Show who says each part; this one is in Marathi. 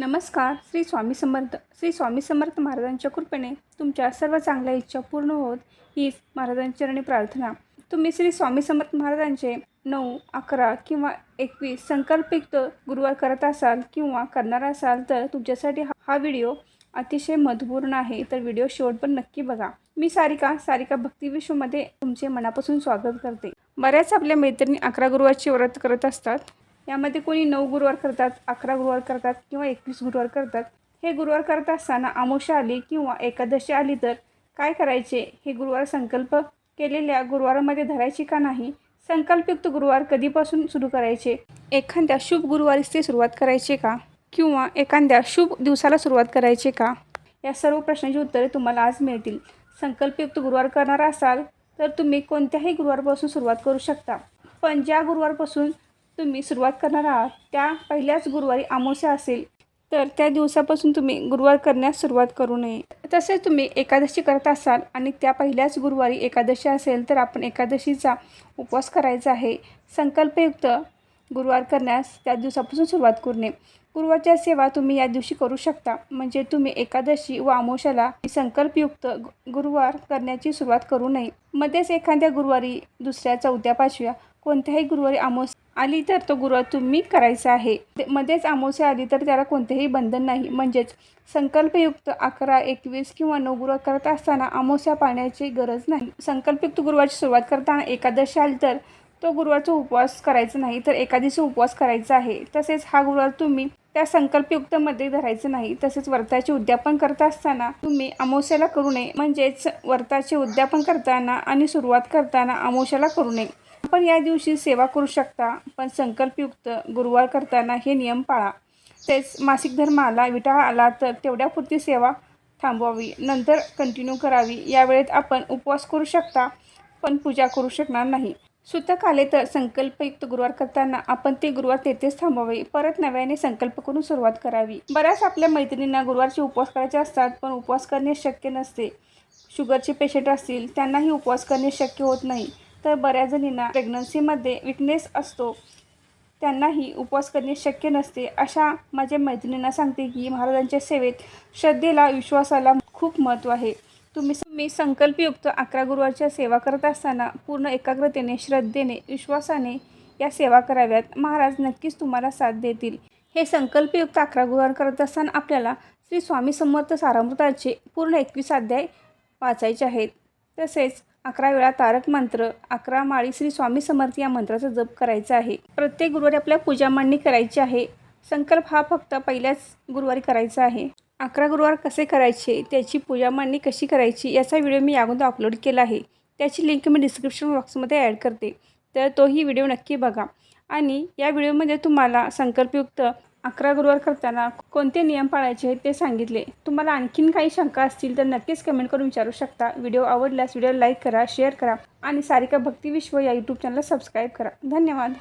Speaker 1: नमस्कार श्री स्वामी समर्थ श्री स्वामी समर्थ महाराजांच्या कृपेने तुमच्या सर्व चांगल्या इच्छा पूर्ण होत हीच महाराजांची चरणी प्रार्थना. तुम्ही श्री स्वामी समर्थ महाराजांचे नऊ अकरा किंवा एकवीस संकल्पित गुरुवार करत असाल किंवा करणार असाल तर तुमच्यासाठी हा- हा व्हिडिओ अतिशय महत्त्वपूर्ण आहे. तर व्हिडिओ शेवट पण नक्की बघा. मी सारिका सारिका भक्ती विश्वमध्ये तुमचे मनापासून स्वागत करते. बऱ्याच आपल्या मैत्रिणी अकरा गुरुवारचे व्रत करत असतात. यामध्ये कोणी नऊ गुरुवार करतात अकरा गुरुवार करतात किंवा एकवीस गुरुवार करतात हे गुरुवार करत असताना आमोशा आली किंवा एकादशी आली तर काय करायचे? हे गुरुवार संकल्प केलेल्या गुरुवारामध्ये धरायची का नाही? संकल्पयुक्त गुरुवार कधीपासून सुरू करायचे? एखाद्या शुभ गुरुवारीस ते सुरुवात करायचे का? किंवा एखाद्या शुभ दिवसाला सुरुवात करायचे का? या सर्व प्रश्नांची उत्तरे तुम्हाला आज मिळतील. संकल्पयुक्त गुरुवार करणार असाल तर तुम्ही कोणत्याही गुरुवारपासून सुरुवात करू शकता. पण ज्या गुरुवारपासून तुम्ही सुरुवात करणार आहात. त्या पहिल्याच गुरुवारी अमावस्या असेल तर त्या दिवसापासून तुम्ही गुरुवार करण्यास सुरुवात करू नये. तसेच तुम्ही एकादशी करत असाल आणि त्या पहिल्याच गुरुवारी एकादशी असेल तर आपण एकादशीचा उपवास करायचा आहे. संकल्पयुक्त गुरुवार करण्यास त्या दिवसापासून सुरुवात करू नये. गुरुवारच्या सेवा तुम्ही या दिवशी करू शकता म्हणजे तुम्ही एकादशी व अमावस्याला संकल्पयुक्त गु- गुरुवार करण्याची सुरुवात करू नये. मध्येच एखाद्या गुरुवारी दुसऱ्या चौथ्या पाचव्या कोणत्याही गुरुवारी आमोस आली तर तो गुरुवार तुम्ही करायचा आहे. मध्येच अमावस्या आली तर त्याला कोणतेही बंधन नाही. म्हणजेच संकल्पयुक्त अकरा एकवीस किंवा नऊ गुरुवार करत असताना अमावस्या पाळण्याची गरज नाही. संकल्पयुक्त गुरुवारची सुरुवात करताना एकादशी आली तर तो गुरुवारचा उपवास करायचा नाही तर एकादशी उपवास करायचा आहे. तसेच हा गुरुवार तुम्ही त्या संकल्पयुक्तमध्ये धरायचं नाही. तसेच व्रताचे उद्यापन करत असताना तुम्ही अमावस्याला करू नये. म्हणजेच व्रताचे उद्यापन करताना आणि सुरुवात करताना अमावस्याला करू नये. आपण या दिवशी सेवा करू शकता पण संकल्पयुक्त गुरुवार करताना हे नियम पाळा. तेच मासिक धर्म आला विटाळा आला तर तेवढ्यापुरती सेवा थांबवावी. नंतर कंटिन्यू करावी. यावेळेत आपण उपवास करू शकता पण पूजा करू शकणार नाही. सुतक आले तर संकल्पयुक्त गुरुवार करताना आपण ते गुरुवार तेथेच थांबवावे. परत नव्याने संकल्प करून सुरुवात करावी. बऱ्याच आपल्या मैत्रिणींना गुरुवारचे उपवास करायचे असतात पण उपवास करणे शक्य नसते. शुगरचे पेशंट असतील त्यांनाही उपवास करणे शक्य होत नाही. तर बऱ्याच जणींना प्रेग्नन्सीमध्ये विकनेस असतो. त्यांनाही उपवास करणे शक्य नसते. अशा माझ्या मैत्रिणींना सांगते की महाराजांच्या सेवेत श्रद्धेला विश्वासाला खूप महत्त्व आहे. तुम्ही तुम्ही संकल्पयुक्त अकरा गुरुवारच्या सेवा करत असताना पूर्ण एकाग्रतेने श्रद्धेने विश्वासाने या सेवा कराव्यात. महाराज नक्कीच तुम्हाला साथ देतील. हे संकल्पयुक्त अकरा गुरुवार करत असताना आपल्याला श्री स्वामी समर्थ सारामृताचे पूर्ण एकवीस अध्याय वाचायचे आहेत. तसेच अकरा वेळा तारक मंत्र अकरा माळी श्री स्वामी समर्थ या मंत्राचा जप करायचा आहे. प्रत्येक गुरुवारी आपल्या पूजा मांडणी करायची आहे. संकल्प हा फक्त पहिल्याच गुरुवारी करायचा आहे. अकरा गुरुवार कसे करायचे त्याची पूजा मांडणी कशी करायची याचा व्हिडिओ मी अगोदर अपलोड केला आहे. त्याची लिंक मी डिस्क्रिप्शन बॉक्समध्ये ॲड करते. तर तोही व्हिडिओ नक्की बघा. आणि या व्हिडिओमध्ये तुम्हाला संकल्पयुक्त अकरा गुरुवार करताना कोणते नियम पाळायचे आहेत ते सांगितले. तुम्हाला आणखीन काही शंका असतील तर नक्कीच कमेंट करून विचारू शकता. व्हिडिओ आवडल्यास व्हिडिओ लाईक करा शेअर करा आणि सारिका भक्ती विश्व या यूट्यूब चॅनलला सबस्क्राईब करा. धन्यवाद.